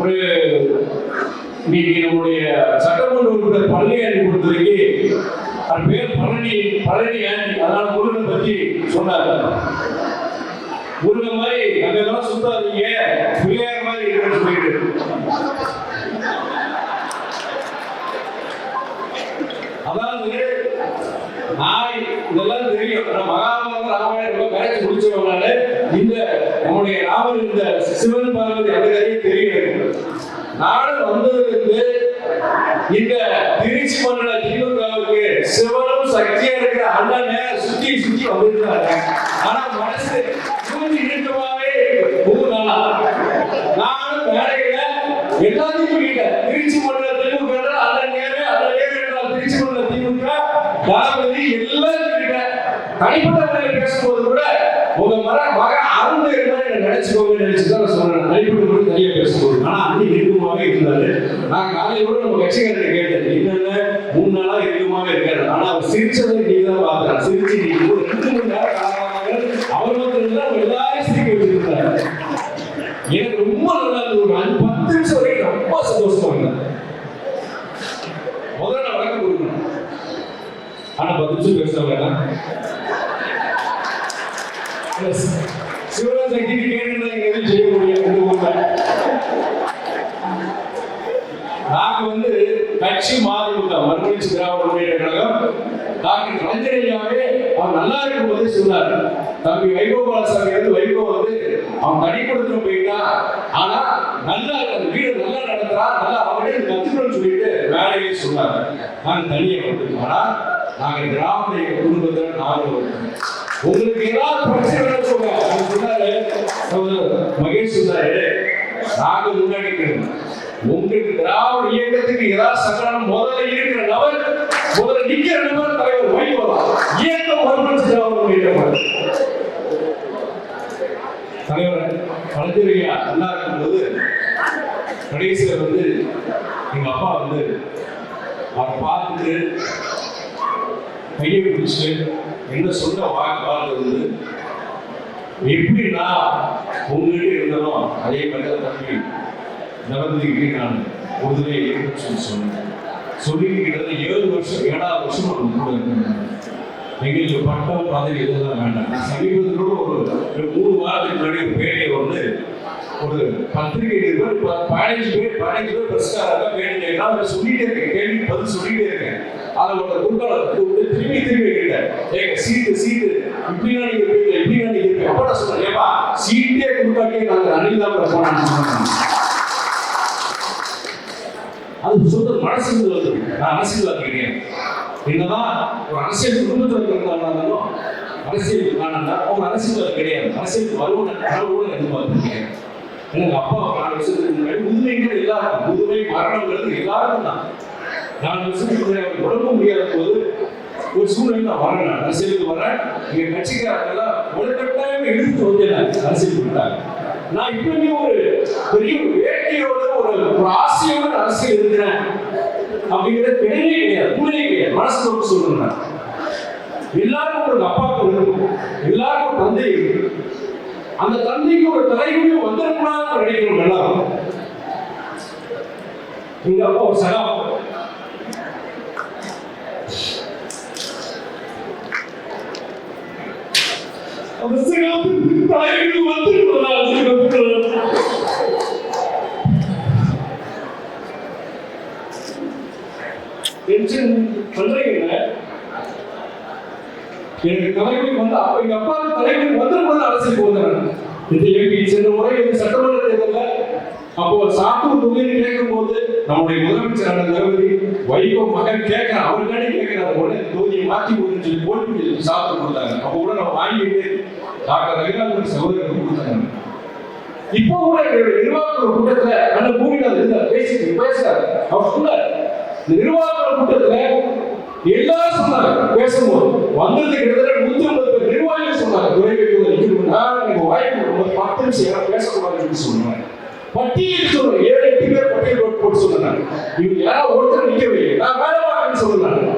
ஒரு இன்னைக்கு நம்முடைய சட்டமன்ற உறுப்பினர் பழனி ஆண்டி கொடுத்ததுக்கு அது பேர் பழனி பழனி ஆண்டி அதனால முருகனை பற்றி சொன்னார். முருகன் மாதிரி அங்கெல்லாம் சுத்தாதீங்க. பிள்ளையார் மாதிரி இருக்குன்னு சொல்லிட்டு. அதாவது நாய் இதெல்லாம் தெரியும். மகாபாரத ராமாயணம் ரொம்ப கரைச்சு முடிச்சவங்களால இந்த நம்முடைய ராமர் இந்த சிவன் பார்வதி அந்த கதையும் தெரியும் எனக்கு. வந்ததுக்கு இந்த திருச்சி மண்டல திமுகவுக்கு சிவனும் சக்தியா இருக்கிற அண்ணனை சுத்தி சுத்தி வந்திருந்தாங்க ஆனா மனசு மூஞ்சி இழுக்கமாவே இருக்கு. நானும் மேடையில எல்லாத்தையும் சொல்லிட்டேன். திருச்சி மண்டல திமுக அண்ணன் நேரு அண்ணன் நேரு என்றால் திருச்சி மண்டல திமுக தளபதி எல்லாம் சொல்லிட்டேன் தனிப்பட்ட பேசும்போது கூட உங்க மர மகன் அருண் என்ன நினைச்சுக்கோங்க நினைச்சுதான் நான் சொன்னேன் தனிப்பட்ட முறையில் தனியா பேசும்போது ஆனா இருந்தாரு. நான் காலையில நம்ம கட்சிக்காரரை கேட்டேன். என்னென்ன மூணு நாளா இருக்குமாவே இருக்காரு. ஆனா அவர் சிரிச்சதை நீங்க தான் பாக்குறேன் சிரிச்சு நீ ரெண்டு மணி நேரம் காலமாக அவர் வந்து அவங்க சிரிக்க வச்சிருந்தாரு. எனக்கு ரொம்ப நல்லா இருந்தது. ஒரு அஞ்சு பத்து நிமிஷம் வரைக்கும் ரொம்ப சந்தோஷமா இருந்தேன். முதல்ல நான் வழக்கம் கொடுக்கணும். ஆனா பத்து நிமிஷம் வேண்டாம் சிவராஜ் சக்தி கேட்டு எதுவும் செய்ய முடியும் இந்த ஊர்ல நாங்க வந்து கட்சி மதிமுக மறுமலர்ச்சி திராவிட முன்னேற்ற கழகம் டாக்டர் ரஞ்சனையாவே அவர் நல்லா இருக்கும் போதே சொன்னார் தம்பி வைகோபாலசாமி வந்து வைகோ வந்து அவன் தனி கொடுத்துட்டு போயிட்டான் ஆனா நல்லா அந்த வீடு நல்லா நடத்துறான் நல்லா அவனே கத்துக்கணும்னு சொல்லிட்டு வேலையே சொன்னாங்க நான் தனியை கொடுத்துருக்கோம் ஆனா நாங்க திராவிட குடும்பத்துல நானும் உங்களுக்கு ஏதாவது பிரச்சனை சொல்லுங்க. அவர் சொன்னாரு மகேஷ் சொன்னாரு நாங்க முன்னாடி இருக்கணும் உங்களுக்கு திராவிட இயக்கத்துக்கு ஏதாவது சங்கடம் முதல்ல இருக்கிற நபர் முதல்ல நிக்கிற நபர் தலைவர் வைகோ தான். தலைவர் கலைஞரையா நல்லா இருக்கும்போது கடைசியில் வந்து எங்க அப்பா வந்து அவரை பார்த்துட்டு கையை பிடிச்சு என்ன சொன்ன வாக்கு பார்த்து வந்து எப்படின்னா உங்ககிட்ட இருந்தனும் அதே மாதிரி தான் தம்பி நடந்துக்கிட்டே நான் உறுதுணை இருக்குன்னு சொல்லி சொன்னேன். சொல்லிட்டு கிட்டத்தட்ட ஏழு வருஷம் ஏழாவது வருஷம் நான் கூட இருக்கேன் எங்களுக்கு பட்டம் பதவி இதெல்லாம் வேண்டாம். நான் சமீபத்தில் ஒரு மூணு வாரத்துக்கு முன்னாடி ஒரு பேட்டியை வந்து ஒரு பத்திரிகை நிருபர் பதினஞ்சு பேர் பதினஞ்சு பேர் பிரஸ்காராக வேணும் கேட்கலாம் அதை சொல்லிட்டே இருக்கேன். கேள்வி பதில் சொல்லிட்டே இருக்கேன். அதை ஒரு குண்டாளத்தை கூப்பிட்டு திரும்பி திரும்பி கேட்டேன். ஏங்க சீட்டு சீட்டு. இப்படினா நீங்க இருப்பீங்க இப்படினா நீங்க இருப்பீங்க அப்ப நான் சொல்றேன் ஏப்பா சீட்டே கொடுத்தாக்கே நாங்கள் அணிலாமல் போனான்னு சொன்னாங்க அது சொந்த மனசுல வந்து நான் அரசியல்வாதி கிடையாது என்னதான் ஒரு அரசியல் குடும்பத்தில் இருக்கிறதாலும் அரசியல் நான் ஒரு அரசியல் கிடையாது. அரசியல் வருவன கனவோடு எதிர்பார்த்திருக்கேன் எனக்கு அப்பா நாலு வருஷத்துக்கு முன்னாடி முதுமைங்கிறது எல்லாருக்கும் முதுமை மரணங்கிறது எல்லாருக்கும் தான். நாலு வருஷத்துக்கு முன்னாடி அவர் உடம்பு முடியாத போது ஒரு சூழ்நிலை நான் வரேன். அரசியலுக்கு வரேன். எங்க கட்சிக்காரங்க எல்லாம் ஒரு கட்டாயம் எடுத்து வந்து அரசியல் விட்டாங்க. நான் இப்பவுமே ஒரு பெரிய வேட்கையோட ஒரு ஒரு ஆசையோட அரசியல் இருக்கிறேன் அப்படிங்கிறது கிடையவே கிடையாது உண்மையே கிடையாது. மனசு நோக்கி சொல்றேன் எல்லாருக்கும் ஒரு அப்பாவுக்கு இருக்கும் எல்லாருக்கும் ஒரு தந்தை இருக்கு அந்த தந்தைக்கு ஒரு தலைமுறை வந்திருக்கணும்னு நினைக்கணும் எல்லாம் எங்க அப்பா ஒரு சகா அந்த சகாப்பு தலைமுறை வந்திருக்கிறதா டென்ஷன் பண்றீங்க எனக்கு வந்து அப்ப எங்க அப்பாவுக்கு தலைமுறை வந்திருப்பது அரசியலுக்கு வந்தேன் எம்பி சென்ற முறை இந்த சட்டமன்ற தேர்தலில் அப்போ சாத்தூர் தொகுதியில் கேட்கும் போது நம்முடைய முதலமைச்சரான தளபதி வைகோ மகன் கேட்கிறார். அவருக்காண்டி கேட்கிறார். உடனே தொகுதியை மாற்றி கொடுன்னு சொல்லி போட்டு சாப்பிட்டு கொடுத்தாங்க. அப்போ கூட நம்ம வாங்கிட்டு டாக்டர் ரவிநாதன் சகோதரருக்கு கொடுத்தாங்க. இப்போ கூட எங்களுடைய நிர்வாக கூட்டத்துல அந்த பூமியில பேசி பேசுறாரு. அவர் சொன்னார் நிர்வாக கூட்டத்துல எல்லாரும் சொன்னாங்க பேசும்போது. வந்தது கிட்டத்தட்ட நூத்தி ஐம்பது பேர் நிர்வாகிகள் சொன்னாங்க துறை வைக்கிறது நிக்கணும்னா நீங்க வாய்ப்பு ரொம்ப பத்து நிமிஷம் யாரும் பேசக்கூடாதுன்னு சொன்னாங்க. பட்டியல் சொல்றேன் ஏழு எட்டு பேர் பட்டியல் போட்டு போட்டு சொன்னாங்க. இவங்க யாரும் ஒருத்தர் நிக்கவே நான் வேலை பார்க்கணும்னு சொல்றேன்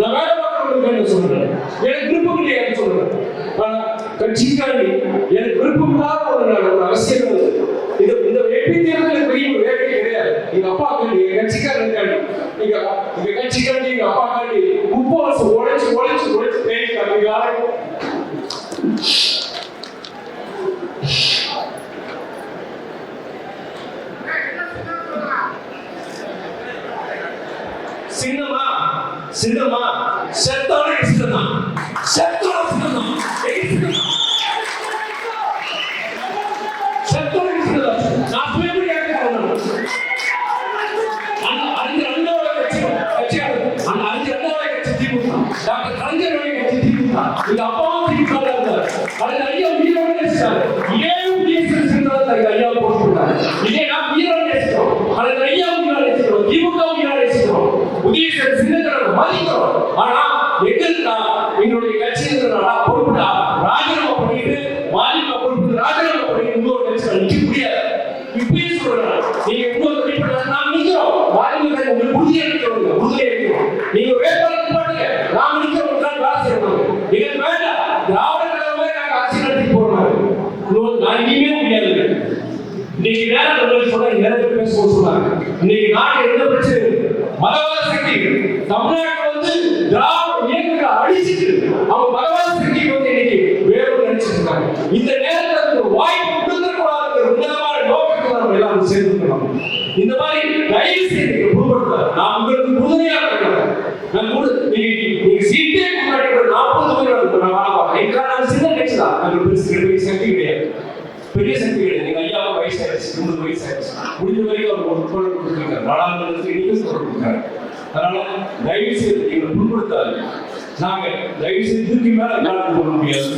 நான் வேலை பார்க்கணும்னு சொல்றேன் எனக்கு விருப்பம் கிடையாதுன்னு சொல்றேன் கட்சிக்காரன் எனக்கு விருப்பம் இல்லாத ஒரு நாள் ஒரு அரசியல் இது இந்த வெற்றி தேர்தல் பெரிய வேலை இருக்காங்க நீங்க இந்த கட்சி கட்டி எங்க அப்பா கட்டி முப்பது வருஷம் உழைச்சு உழைச்சு இன்னைக்கு உங்களுக்கு சொல்ல நிறைய பேர் சொன்னாங்க. இன்னைக்கு நாடு என்ன பிரச்சனை மதவாத சக்தி வந்து திராவிட இயக்கங்களை அடிச்சிட்டு அவங்க மதவாத வந்து இன்னைக்கு வேறு நினைச்சிட்டு இருக்காங்க இந்த நேரத்தில் வாய்ப்பு உன்னதமான நம்ம எல்லாம் சேர்ந்துக்கணும். இந்த மாதிரி தயவு செய்து நீங்க புதுப்படுத்த நான் உங்களுக்கு உறுதுணையா இருக்கிறேன். நான் நீங்க சீட்டே முன்னாடி ஒரு நாற்பது பேர் நான் நான் சின்ன கட்சி தான். நாங்கள் பெருசு பெரிய சக்தி கிடையாது பெரிய சக்தி கிடையாது எங்க ஐயா வயசு முடிஞ்ச வரைக்கும் அவர் ஒரு குரல் கொடுத்துருக்காரு. குரல் கொடுத்தாரு அதனால தயவு செய்து எங்களை புண்படுத்தாது நாங்க தயவு செய்து இதுக்கு மேல நாடு போட முடியாது?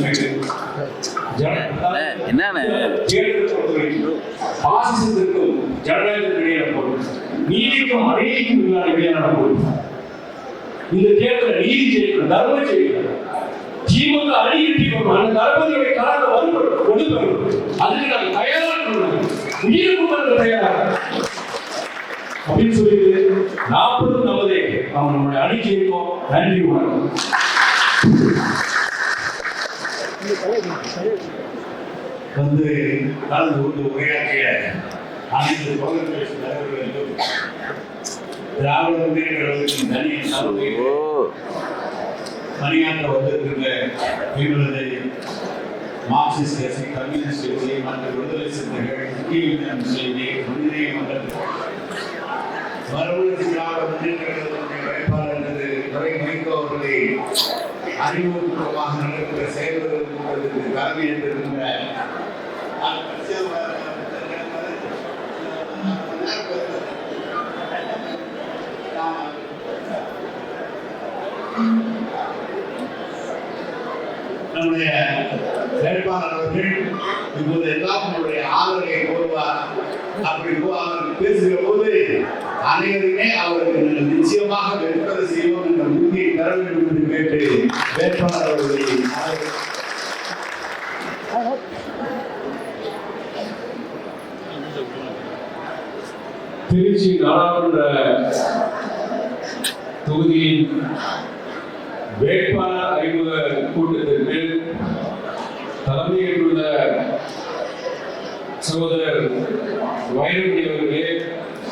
தேர்தல் பொறுத்தவரைக்கும் பாசிசத்திற்கும் ஜனநாயகத்திற்கும் இடையே போடும் நீதிக்கும் அநீதிக்கும் இடையான போடும் இந்த தேர்தலில் நீதி ஜெயிக்கணும் தர்மம் ஜெயிக்கணும் திமுக அணி வெற்றி பெறும் அந்த தளபதியுடைய வலுப்படும் ஒடுப்படும் அதுக்கு நாங்கள் தயாரா இருக்கணும் உயிருக்கு நாங்கள் தயாரா அப்படின்னு சொல்லிட்டு நாற்பது நமதே அவன் நம்முடைய அணி ஜெயிப்போம் நன்றி வணக்கம். வந்து கலந்து கொண்டு உரையாற்றிய அனைத்து திராவிட முன்னேற்ற கழகத்தின் தனி பணியாற்ற வந்திருக்கின்ற எங்களது மார்க்சிஸ்ட் கட்சி கம்யூனிஸ்ட் கட்சி மற்ற விடுதலை சிறுத்தைகள் முக்கிய செய்தி மனிதநேய மன்றம் மறுமலர்ச்சி முன்னேற்ற வேட்பாளர் துறை மைக்கோ அவர்களை அறிவுபூர்வமாக நடக்கிற செயல்படுவது கூட்டத்திற்கு தலைமை ஏற்றிருக்கின்ற நம்முடைய வேட்பாளர் அவர்கள் இப்போது எல்லாம் நம்முடைய ஆதரவை கோருவார். அப்படி போ- அவர் பேசுகிற போது அனைவருமே அவருக்கு நாங்கள் நிச்சயமாக வெற்பதை செய்வோம் என்ற உறுதியை தர வேண்டும் என்று கேட்டு வேட்பாளர் அவர்களை திருச்சி நாடாளுமன்ற தொகுதியின் வேட்பாளர் அறிமுக கூட்டத்திற்கு தலைமையேற்றுள்ள சகோதரர் வைரமணி அவர்களே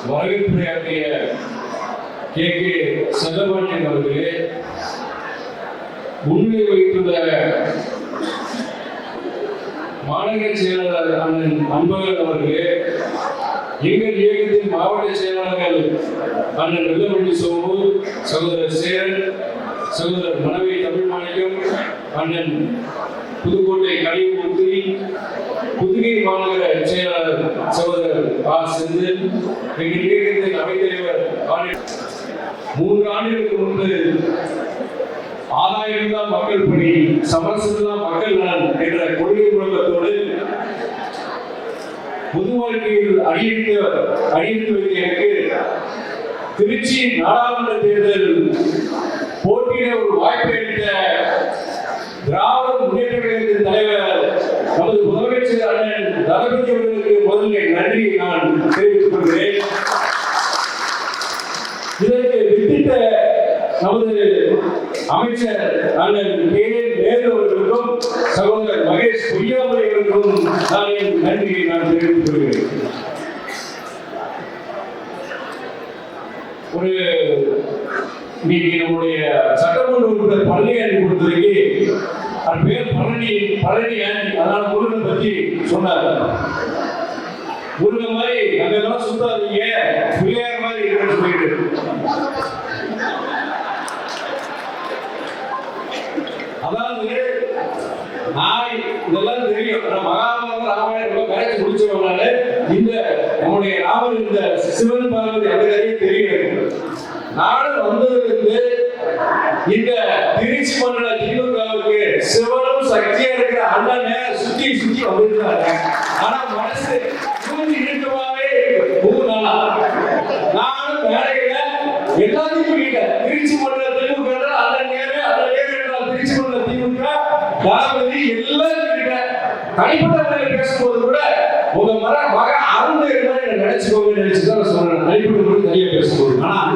வரவேற்புரையாற்றிய கே. கே. செல்லபாண்டியன் அவர்களே முன்னிலை வைத்துள்ள மாநகர செயலாளர் அண்ணன் அன்பகன் அவர்களே எங்கள் இயக்கத்தின் மாவட்ட செயலாளர்கள் அண்ணன் வெள்ளமண்டி சோமு சகோதரர் சேரன் சகோதரர் மனைவி தமிழ் மாணிக்கம் அண்ணன் புதுக்கோட்டை கலிமுத்து புதுகை மாநகர செயலாளர் சகோதரர் ஆ செந்தில் எங்கள் இயக்கத்தின் அவைத்தலைவர் மூன்று ஆண்டுகளுக்கு முன்பு ஆதாயம் தான் மக்கள் பணி சமரசம் தான் மக்கள் நலன் என்ற கொள்கை முழக்கத்தோடு பொது வாழ்க்கையில் அடியெடுத்து அடியெடுத்து வைத்த எனக்கு திருச்சி நாடாளுமன்ற தேர்தல் போட்டியிட ஒரு வாய்ப்பை அளித்த திராவிட முன்னேற்ற கழகத்தின் தலைவர் நமது முதலமைச்சர் அண்ணன் தளபதி அவர்களுக்கு முதலில் நன்றி நான் தெரிவித்துக் கொள்கிறேன். இதற்கு வித்திட்ட நமது அமைச்சர் அண்ணன் கே. நேரு அவர்களுக்கும் சகோதரர் மகேஷ் பொய்யாமலை அவர்களுக்கும் நான் என் நன்றியை நான் தெரிவித்துக் கொள்கிறேன். ஒரு இன்னைக்கு நம்முடைய சட்டமன்ற உறுப்பினர் பழனி ஆண்டி கொடுத்ததுக்கு அது பேர் பழனி பழனி ஆண்டி. அதனால முருகன் பத்தி சொன்னார். முருகன் மாதிரி அங்கெல்லாம் சுத்தாதீங்க. பிள்ளையார் மாதிரி இருக்குன்னு சொல்லிட்டு. அதாவது நாய் இதெல்லாம் தெரியும். நம்ம மகாபாரத ராமாயணம் ரொம்ப கரைச்சு முடிச்சவங்களால இந்த நம்முடைய ராமர் இந்த சிவன் பார்வதி அந்த தெரியும் நானும் வந்ததுக்கு இந்த திருச்சி மண்டல திமுகவுக்கு சிவனும் சக்தியா இருக்கிற அண்ணன் சுத்தி சுத்தி வந்திருந்தாங்க ஆனா மனசு மூஞ்சி இழுக்கமாவே இருக்கு. நானும் வேலையில எல்லாத்தையும் சொல்லிட்டேன். திருச்சி மண்டல திமுக அண்ணன் நேரு அண்ணன் நேரு என்றால் திருச்சி மண்டல திமுக தளபதி எல்லாம் சொல்லிட்டேன். தனிப்பட்ட பேசும்போது கூட உங்க மர மக அருந்து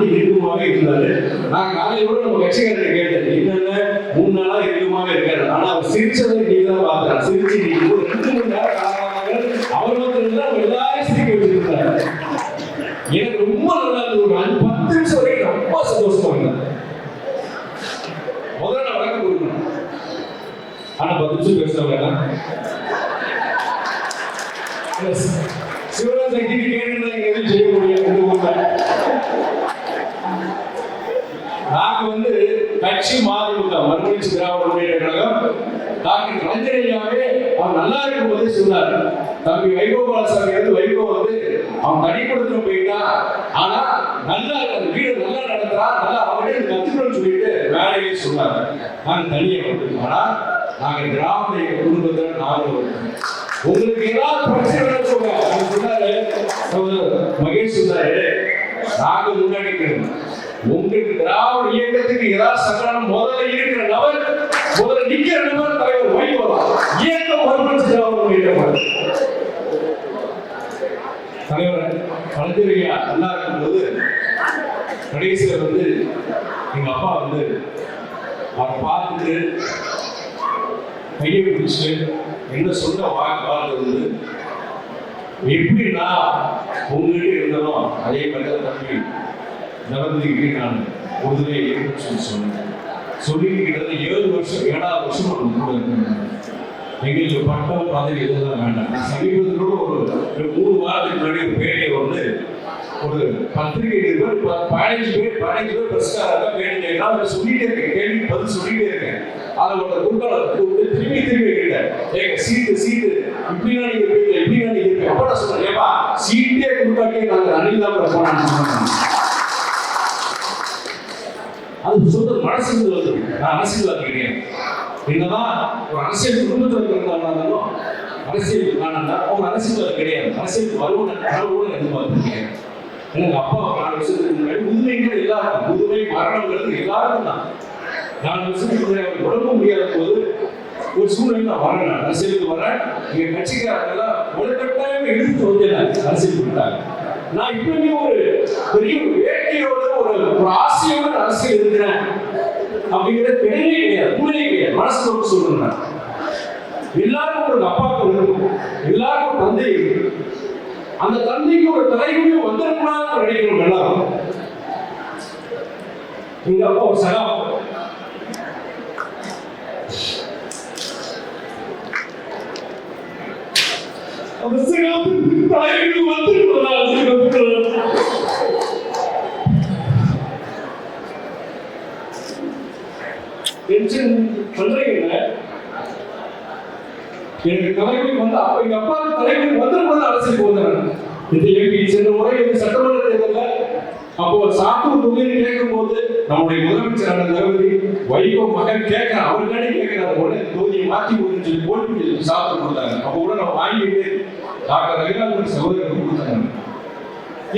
பேசும்போது ஆனா இருந்தாரு. நான் காலையோட நம்ம கட்சிக்காரரை கேட்டேன் என்னென்ன மூணு நாளா இருக்குமாவே இருக்காரு. ஆனா அவர் சிரிச்சதை நீங்க தான் பார்த்தேன் சிரிச்சு நீங்க ஒரு ரெண்டு மணி நேரம் காலமாக அவர் வந்து இருந்தா நம்ம எல்லாரையும் சிரிக்க வச்சிருந்தாரு எனக்கு ரொம்ப நல்லா இருந்தது ஒரு அஞ்சு பத்து நிமிஷம் வரைக்கும் ரொம்ப சந்தோஷமா இருந்தேன் முதல்ல நான் வழக்கம் கொடுக்கணும் ஆனா பத்து நிமிஷம் பேசுறவங்க சிவராஜ் சக்தி கேட்டு எதுவும் செய்ய முடியாது இந்த ஊர்ல நாங்க வந்து கட்சி மதிமுக மறுமலர்ச்சி திராவிட முன்னேற்ற கழகம் டாக்டர் கலைஞர் ஐயாவே அவர் நல்லா இருக்கும் போதே சொன்னார். தம்பி வைகோபாலசாமி வந்து வைகோ வந்து அவன் தனி கொடுத்துட்டு போயிட்டான் ஆனா நல்லா அந்த வீடு நல்லா நடத்துறான் நல்லா அவங்ககிட்ட கத்துக்கணும்னு சொல்லிட்டு வேலையே சொன்னாங்க நாங்க தனியை வந்து ஆனா நாங்க திராவிட குடும்பத்துல நாங்க உங்களுக்கு ஏதாவது பிரச்சனை இருந்தா சொல்லுங்க. சொன்னாரு மகேஷ் சொன்னாரு நாங்க முன்னாடி உங்களுக்கு திராவிட இயக்கத்துக்கு ஏதாவது சங்கடம் முதல்ல இருக்கிற நபர் முதல்ல நிக்கிற நபர் தலைவர் வைகோ இயக்கம் மறுமலர்ச்சி திராவிட முன்னேற்ற தலைவர் கலைஞரையா நல்லா இருக்கும்போது கடைசியில் வந்து எங்க அப்பா வந்து அவரை பார்த்துட்டு கையை பிடிச்சு என்ன சொல்ல வாக்கு வந்து எப்படின்னா உங்ககிட்ட இருந்தனோ அதே மாதிரி தான் தம்பி. நடந்துக்கிட்டே நான் உறுதுணையை இருக்குன்னு சொல்லி சொன்னேன் சொல்லிக்கிட்டது ஏழு வருஷம் ஏழாவது வருஷம் நான் கூட இருக்கேன் எங்களுக்கு பட்டம் பதவி இதெல்லாம் வேண்டாம். நான் சமீபத்தில் ஒரு மூணு வாரத்துக்கு முன்னாடி ஒரு பேட்டியை வந்து ஒரு பத்திரிகை நிருபர் பதினஞ்சு பேர் பதினஞ்சு பேர் பிரஸ்காராக வேணும் கேட்டால் சொல்லிட்டே இருக்கேன். கேள்வி பதில் சொல்லிட்டே இருக்கேன். அதை ஒரு குறுக்கால கூப்பிட்டு திரும்பி திரும்பி கேட்டேன் ஏங்க சீட்டு சீட்டு. இப்படி நான் இருப்பீங்க இப்படி நான் இருப்பீங்க அப்ப நான் சொன்னேன் ஏப்பா சீட்டே கொடுக்காட்டி நாங்கள் அணில் தான் போனான்னு சொன்னாங்க. அது சொல்ற மனசு நான் அரசியல்வாதி கிடையாது. என்னதான் ஒரு அரசியல் குடும்பத்தில் இருக்கிறதாலும் அரசியல் நான் அவங்க அரசியல்வாதி கிடையாது. அரசியல் வருவன கனவோடு எதிர்பார்த்திருக்கேன். எனக்கு அப்பா நாலு வருஷத்துக்கு முன்னாடி உண்மைகள் எல்லாருக்கும் புதுமை மரணங்கிறது எல்லாருக்கும் தான். நாலு வருஷத்துக்கு முன்னாடி உடம்பு முடியாத போது ஒரு சூழ்நிலை நான் வரேன். நான் அரசியலுக்கு வரேன். எங்க கட்சிக்காரங்க கட்டாயம் எடுத்து வந்து நான் அரசியல் கொடுத்தாங்க நான் இப்பவுமே ஒரு பெரிய வேட்கையோட ஒரு ராசியோட அரசியல் இருக்கிறேன் அப்படிங்கிறது கிடையவே கிடையாது உண்மையே கிடையாது. மனசு நோக்கி சொல்றேன் எல்லாருக்கும் ஒரு அப்பாவுக்கு இருக்கும். எல்லாருக்கும் தந்தை அந்த தந்தைக்கு ஒரு தலைமுறை வந்துடக்கூடாது நினைக்கணும் எல்லாரும் எங்க அப்பா ஒரு சகா. அந்த சகாப்பு தலைமுறை வந்து டென்ஷன் பண்றீங்க எனக்கு தலைமுறை வந்து அப்ப எங்க அப்பாவுக்கு தலைமுறை வந்துரும்போது அரசியலுக்கு வந்தேன் இந்த எம்பி சென்ற முறை வந்து சட்டமன்ற தேர்தலில் அப்போ சாத்தூர் தொகுதி கேட்கும் போது நம்முடைய முதலமைச்சரான தளபதி வைகோ மகன் கேட்கிறார். அவருக்காண்டி கேட்கிறார். உடனே தொகுதியை மாற்றி கொடுன்னு சொல்லி போட்டு சாத்தூர் கொடுத்தாங்க. அப்போ கூட நம்ம வாங்கிட்டு டாக்டர் ரவிநாதன் சகோதரருக்கு கொடுத்தாங்க.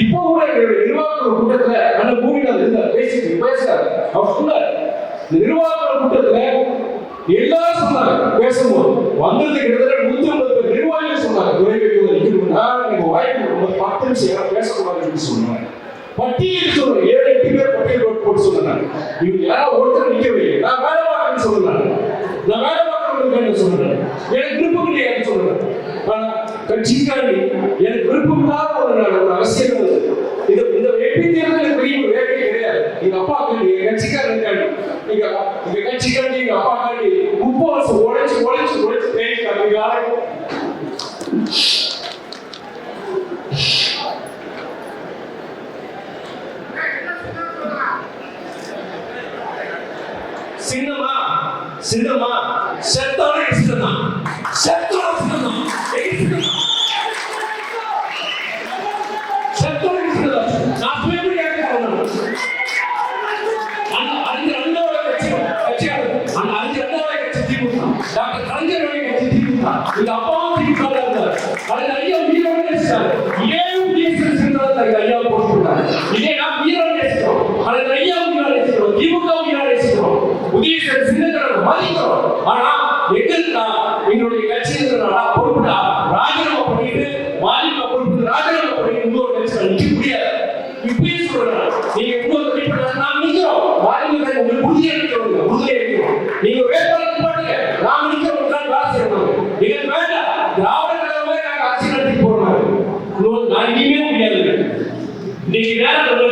இப்போ கூட எங்களுடைய நிர்வாக கூட்டத்துல நல்ல மூவில இருந்த பேசிட்டு பேசுறாரு. அவர் சொன்னார் இந்த நிர்வாக கூட்டத்துல எல்லாரும் சொன்னாங்க பேசும்போது. வந்தது கிட்டத்தட்ட நூத்தி ஐம்பது பேர் நிர்வாகிகள் சொன்னாங்க துறை வைக்கிறது நிற்கணும்னா நீங்க வாய்ப்பு ரொம்ப பத்து நிமிஷம் யாரும் பேசக்கூடாதுன்னு சொன்னாங்க பட்டியல் சொல்றேன் ஏழு எட்டு பேர் பட்டியல் போட்டு போட்டு சொன்னாங்க. இவங்க யாராவது ശത്രുണ ശത്രുണ ശത്രുണ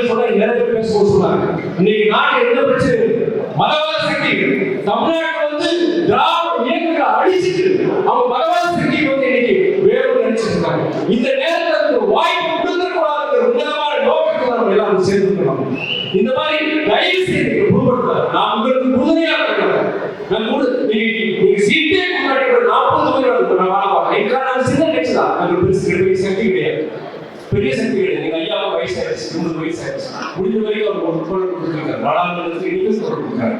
சொல்ல நிறைய பேர் சொன்னாங்க. இன்னைக்கு நாட்டு என்ன பிரச்சனை மதவாத சக்தி. வந்து திராவிட இயக்கங்களை அடிச்சிட்டு அவங்க மதவாத சக்தி வந்து இன்னைக்கு வேறு நினைச்சிட்டு இருக்காங்க. இந்த நேரத்தில் ஒரு வாய்ப்பு கொடுத்துடக்கூடாதுங்கிற உன்னதமான நோக்கத்துல நம்ம எல்லாம் சேர்ந்துக்கணும் இந்த மாதிரி தயவு செய்து புதுப்படுத்த நான் உங்களுக்கு உறுதுணையா இருக்கிறேன். முடிஞ்ச வரைக்கும் அவர் ஒரு குரல் கொடுத்துருக்காரு. நாடாளுமன்றத்துக்கு இன்னும் குரல் கொடுத்தாரு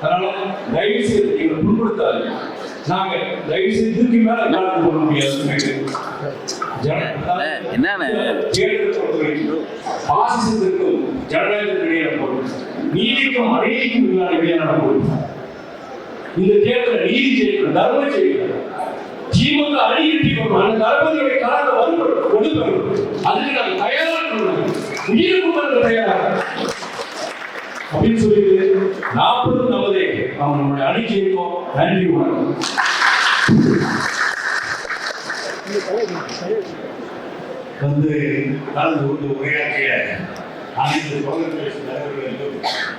அதனால தயவு செய்து எங்களை புண்படுத்தாது நாங்க தயவு செய்து இதுக்கு மேல எங்களால் போட முடியாது? தேர்தல் பொறுத்தவரைக்கும் பாசிசத்திற்கும் ஜனநாயகத்திற்கும் இடையான போர் நீதிக்கும் அநீதிக்கும் இடையான போர் இந்த தேர்தலில் நீதி ஜெயிக்கணும் தர்மம் ஜெயிக்கணும் திமுக அணியிட்டு அந்த தளபதியுடைய கலந்த வரும் ஒடுக்கணும் அதுக்கு நாங்கள் தயாரா இருக்கணும் உயிருக்கு நாங்கள் தயாரா அப்படின்னு சொல்லிட்டு நாற்பது நமதே நாம் நம்முடைய அணிக்கு இருக்கோம். நன்றி வணக்கம். வந்து கலந்து கொண்டு உரையாற்றிய அனைத்து காங்கிரஸ் தலைவர்களுக்கும்